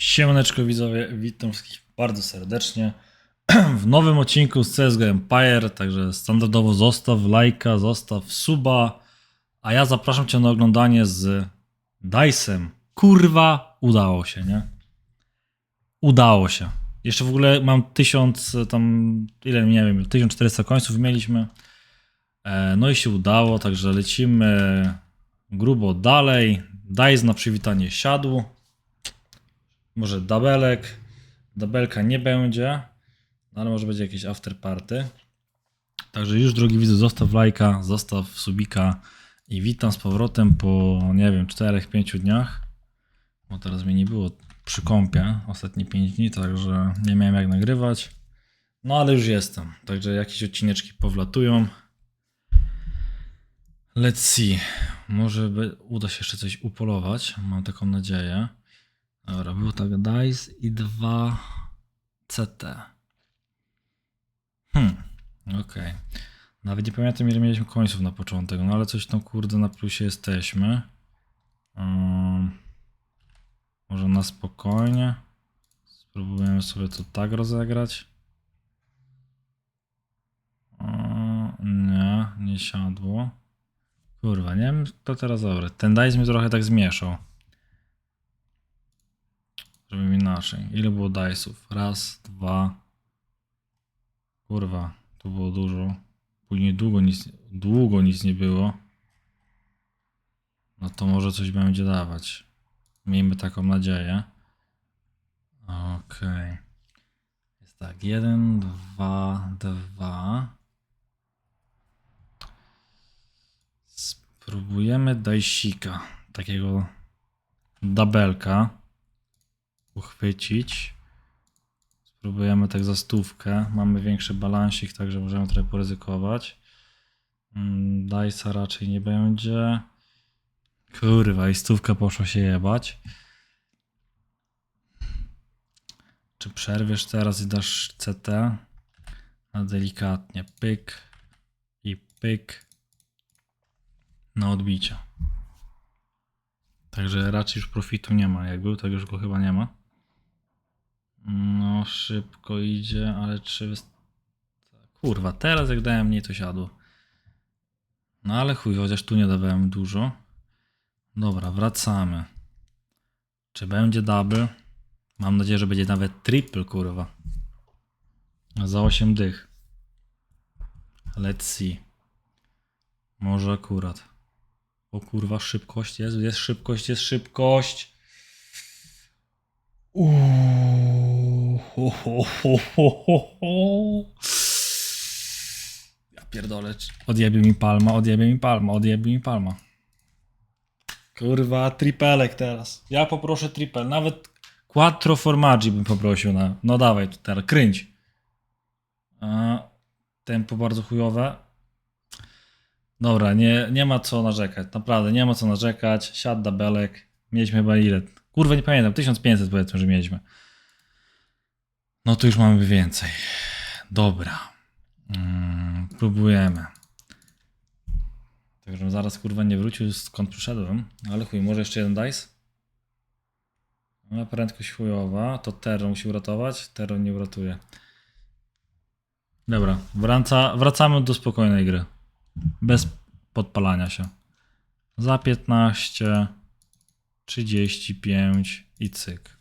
Siemaneczko widzowie, witam wszystkich bardzo serdecznie w nowym odcinku z CSGO Empire, także standardowo zostaw lajka, zostaw suba, a ja zapraszam Cię na oglądanie z Dice'em. Kurwa, udało się, nie? Udało się. Jeszcze w ogóle mam 1000 tam, ile nie wiem, 1400 końców mieliśmy. E, No i się udało, także lecimy grubo dalej. Dice na przywitanie siadł. Może dabelek. Dabelka nie będzie, no ale może będzie jakieś afterparty. Także już drogi widzu, zostaw lajka, zostaw subika i witam z powrotem po, nie wiem, 4-5 dniach. Bo teraz mnie nie było przy kąpie ostatnie 5 dni, także nie miałem jak nagrywać. No ale już jestem, także jakieś odcineczki powlatują. Let's see. Może uda się jeszcze coś upolować. Mam taką nadzieję. Dobra, był tak DICE i dwa CT. Hmm, okej. Nawet nie pamiętam ile mieliśmy końców na początek, no ale coś tam kurde na plusie jesteśmy. Um, może na spokojnie. Spróbujemy sobie to tak rozegrać. O, nie, nie siadło. Kurwa, nie wiem kto teraz dobry. Ten dice mnie trochę tak zmieszał. Zrobimy inaczej. Ile było dice'ów? Raz, dwa. Kurwa, tu było dużo. Później długo nic, długo nic nie było. No to może coś będzie dawać. Miejmy taką nadzieję. Okej. Jest tak. Jeden, dwa, dwa. Spróbujemy dajsika. Takiego dabelka uchwycić. Spróbujemy tak za stówkę. Mamy większy balansik, także możemy trochę poryzykować. Mm, Dajsa raczej nie będzie. Kurwa, i stówka poszła się jebać. Czy przerwiesz teraz i dasz CT? A delikatnie. Pyk i pyk. Na odbicie. Także raczej już profitu nie ma. Jak był, tak już go chyba nie ma. No, szybko idzie, ale czy. Kurwa, teraz jak dałem mniej, to siadło. No ale chuj, chociaż tu nie dawałem dużo. Dobra, wracamy. Czy będzie double? Mam nadzieję, że będzie nawet triple, kurwa. Za 8 dych. Let's see. Może akurat. O kurwa, szybkość jest, jest szybkość, jest szybkość. Uuu, ho, ho, ho, ho, ho, ho. Ja pierdolę. Odjebie mi palma, odjebie mi palma, odjebie mi palma. Kurwa, tripelek teraz. Ja poproszę tripel, nawet quattro formaggi bym poprosił na... No dawaj tu teraz, kręć. A, tempo bardzo chujowe. Dobra, nie, nie ma co narzekać. Naprawdę, nie ma co narzekać. Siad dabelek. Mieliśmy chyba ile? Kurwa, nie pamiętam. 1500 powiedzmy, że mieliśmy. No to już mamy więcej. Dobra. Mm, próbujemy. Tak, żebym zaraz kurwa nie wrócił skąd przyszedłem. Ale chuj, może jeszcze jeden dice? No, prędkość chujowa. To Terro musi uratować. Terro nie uratuje. Dobra, wraca, wracamy do spokojnej gry. Bez podpalania się. Za 15, 35 i cyk.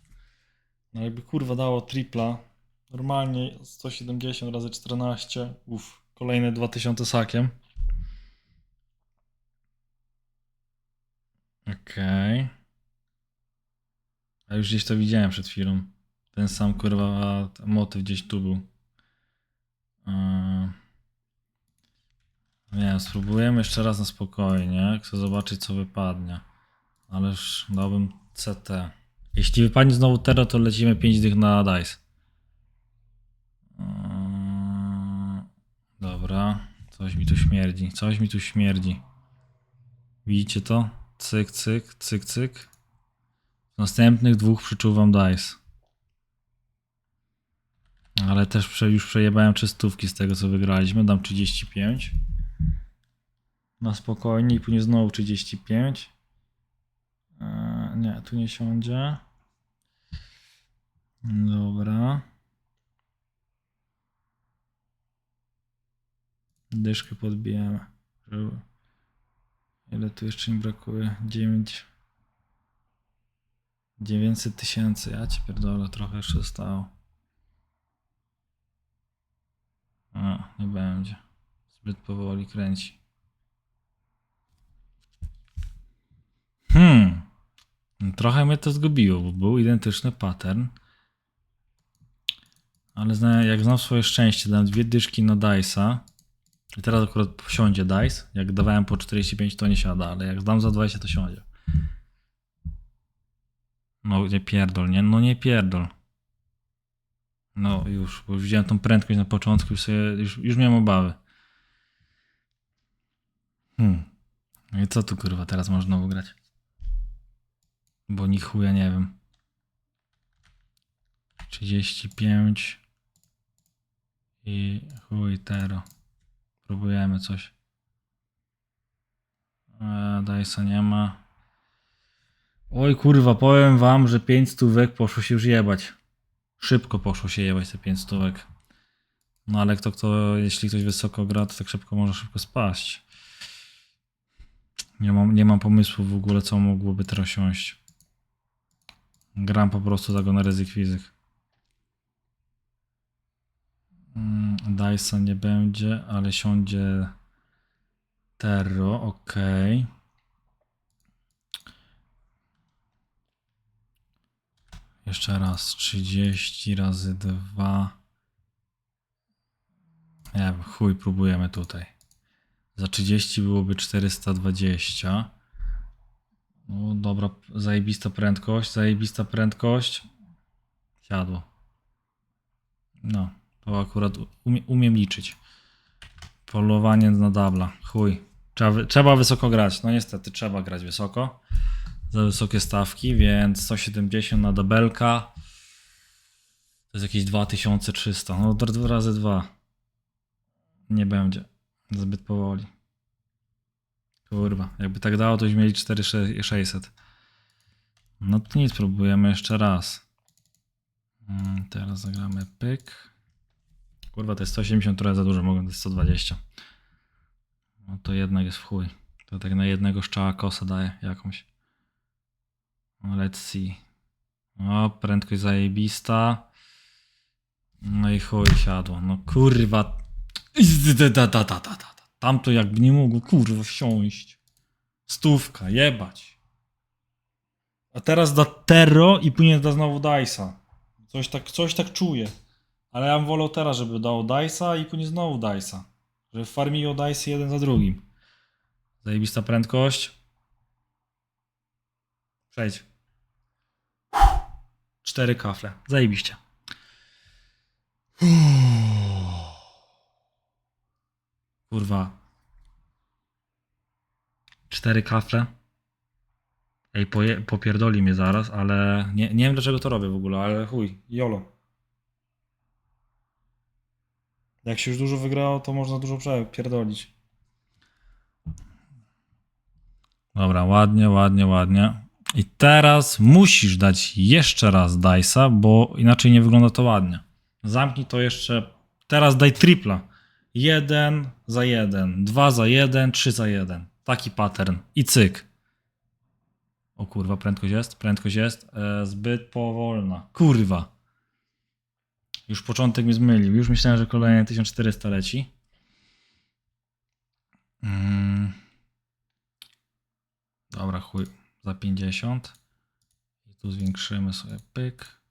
No jakby kurwa dało tripla, normalnie 170 razy 14, uff, kolejne 2000 sakiem. Okej. A już gdzieś to widziałem przed chwilą. Ten sam kurwa motyw gdzieś tu był. Yy. Nie wiem, spróbujemy jeszcze raz na spokojnie. Chcę zobaczyć, co wypadnie. Ależ dałbym CT. Jeśli wypadnie znowu Tero, to lecimy 5 dych na dice. Yy, Dobra. Coś mi tu śmierdzi. Coś mi tu śmierdzi. Widzicie to? Cyk, cyk, cyk, cyk. W następnych dwóch przyczuwam dice. Ale też prze, już przejebałem czystówki z tego, co wygraliśmy. Dam 35 na spokojnie i później znowu 35. Eee, nie, tu nie siądzie. Dobra. Dyszkę podbijamy. Ile tu jeszcze mi brakuje? 9. 900 tysięcy. Ja ci pierdolę, trochę jeszcze zostało. A, nie będzie. Zbyt powoli kręci. Hmm. Trochę mnie to zgubiło, bo był identyczny pattern. Ale jak znam swoje szczęście, dałem dwie dyszki na Dice'a. I teraz akurat siądzie Dice. Jak dawałem po 45 to nie siada, ale jak dam za 20 to siądzie. No nie pierdol, nie? No nie pierdol. No już, bo już widziałem tą prędkość na początku już sobie, już, już miałem obawy. Hmm. No i co tu kurwa teraz można znowu grać? Bo ni chuja nie wiem. 35 i chuj tero. Próbujemy coś. Eee, Dysa nie ma. Oj kurwa, powiem wam, że 5 stówek poszło się już jebać. Szybko poszło się jebać te 5 stówek. No ale kto, kto, jeśli ktoś wysoko gra, to tak szybko może szybko spaść. Nie mam, nie mam pomysłu w ogóle, co mogłoby teraz siąść. Gram po prostu tego na ryzyk fizyk. Dysa nie będzie, ale siądzie Terro, ok. Jeszcze raz 30 razy 2. Nie wiem, chuj, próbujemy tutaj. Za 30 byłoby 420. No dobra, zajebista prędkość, zajebista prędkość. Siadło. No, to akurat umie, umiem liczyć. Polowanie na dabla. Chuj. Trzeba, trzeba wysoko grać. No niestety, trzeba grać wysoko. Za wysokie stawki, więc 170 na dabelka. To jest jakieś 2300. No dwa razy dwa. Nie będzie. Zbyt powoli. Kurwa, jakby tak dało, to byśmy mieli 4600. No to nic, próbujemy jeszcze raz. Mm, Teraz zagramy pyk. Kurwa, to jest 180 trochę za dużo, to jest 120. No to jednak jest w chuj. To tak na jednego szczała kosę daje jakąś. No, Let's see. O, prędkość zajebista. No i chuj siadło. No kurwa. Tamto jakby nie mogło kurwa wsiąść. Stówka, jebać. A teraz da Terro i później da znowu Dice'a. Coś tak, coś tak czuję. Ale ja bym wolał teraz, żeby dało Dice'a i później znowu Dice'a. Żeby farmiło Dice jeden za drugim. Zajebista prędkość. Przejdź. Cztery kafle. Zajebiście. Kurwa. Cztery kafle. Ej, popierdoli mnie zaraz, ale nie, nie wiem dlaczego to robię w ogóle, ale chuj, jolo. Jak się już dużo wygrało, to można dużo pierdolić. Dobra, ładnie, ładnie, ładnie. I teraz musisz dać jeszcze raz Dice'a, bo inaczej nie wygląda to ładnie. Zamknij to jeszcze. Teraz daj tripla. Jeden za jeden, dwa za jeden, trzy za jeden. Taki pattern. I cyk. O kurwa, prędkość jest? Prędkość jest. E, zbyt powolna. Kurwa. Już początek mnie zmylił. Już myślałem, że kolejne 1400 leci. Mm. Dobra, chuj. Za 50. I tu zwiększymy sobie pyk.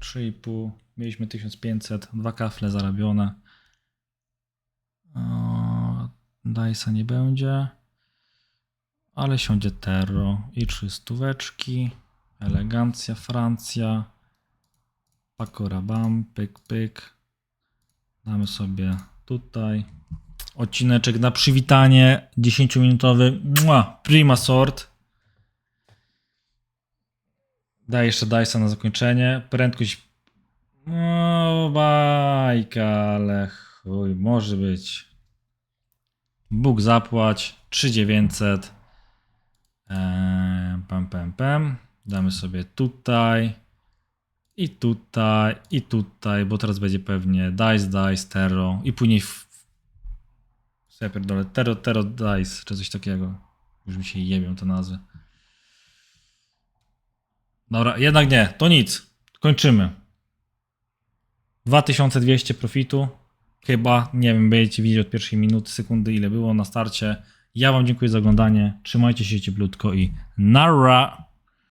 3,5. Mieliśmy 1500. Dwa kafle zarobione. O, Dice'a nie będzie. Ale siądzie Terro i trzy stóweczki. Elegancja, Francja. Pakorabam, pyk, pyk. Damy sobie tutaj. Odcineczek na przywitanie 10-minutowy. Mua, Prima sort. Daj jeszcze Dice'a na zakończenie. Prędkość. No, bajka, ale chuj, może być. Bóg zapłać. 3900. Eee, pam, pam, pam. Damy sobie tutaj. I tutaj, i tutaj, bo teraz będzie pewnie Dice, Dice, Tero i później w... co Ja pierdolę, Tero, Tero, Dice, czy coś takiego. Już mi się jebią te nazwy. Dobra, jednak nie, to nic. Kończymy. 2200 profitu. Chyba, nie wiem, będziecie widzieć od pierwszej minuty, sekundy, ile było na starcie. Ja Wam dziękuję za oglądanie. Trzymajcie się cieplutko i nara!